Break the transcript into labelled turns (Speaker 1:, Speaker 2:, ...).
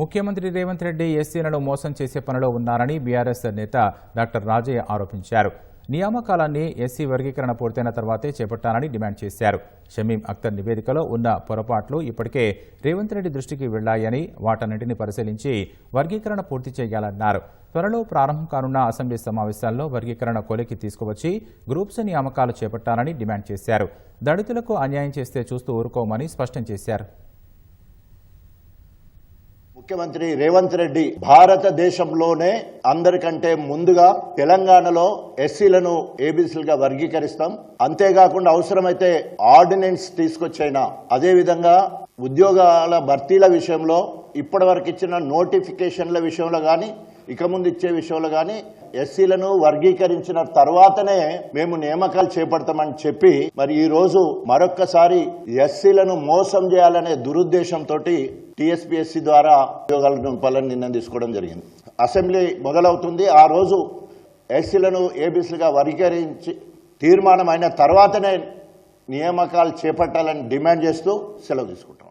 Speaker 1: ముఖ్యమంత్రి రేవంత్ రెడ్డి ఎస్సీలను మోసం చేసే పనిలో ఉన్నారని బీఆర్ఎస్ నేత డాక్టర్ రాజయ్య ఆరోపించారు. నియామకాలన్నీ ఎస్సీ వర్గీకరణ పూర్తయిన తర్వాతే చేపట్టాలని డిమాండ్ చేశారు. షమీం అఖ్తర్ నివేదికలో ఉన్న పొరపాట్లు ఇప్పటికే రేవంత్ రెడ్డి దృష్టికి వెళ్ళాయని వాటన్నింటిని పరిశీలించి వర్గీకరణ పూర్తి చేయాలన్నారు. త్వరలో ప్రారంభం కానున్న అసెంబ్లీ సమావేశాల్లో వర్గీకరణ కొలికి తీసుకువచ్చి గ్రూప్స్ నియామకాలు చేపట్టాలని డిమాండ్ చేశారు. దళితులకు అన్యాయం చేస్తే చూస్తూ ఊరుకోమని స్పష్టం చేశారు.
Speaker 2: ముఖ్యమంత్రి రేవంత్ రెడ్డి భారతదేశంలోనే అందరికంటే ముందుగా తెలంగాణలో ఎస్సీలను ఏబీసీలుగా వర్గీకరిస్తాం. అంతేకాకుండా అవసరమైతే ఆర్డినెన్స్ తీసుకొచ్చైనా అదేవిధంగా ఉద్యోగాల భర్తీల విషయంలో ఇప్పటివరకు ఇచ్చిన నోటిఫికేషన్ల విషయంలో కానీ ఇక ముందు ఇచ్చే విషయంలో కానీ ఎస్సీలను వర్గీకరించిన తర్వాతనే మేము నియామకాలు చేపడతామని చెప్పి మరి ఈ రోజు మరొక్కసారి ఎస్సీలను మోసం చేయాలనే దురుద్దేశంతో టీఎస్పీఎస్సీ ద్వారా ఉద్యోగాలు నింపాలని నిర్ణయం తీసుకోవడం జరిగింది. అసెంబ్లీ మొదలవుతుంది. ఆ రోజు ఎస్సీలను ఏబీసీలుగా వర్గీకరించి తీర్మానం అయిన తర్వాతనే నియామకాలు చేపట్టాలని డిమాండ్ చేస్తూ సెలవు తీసుకుంటాం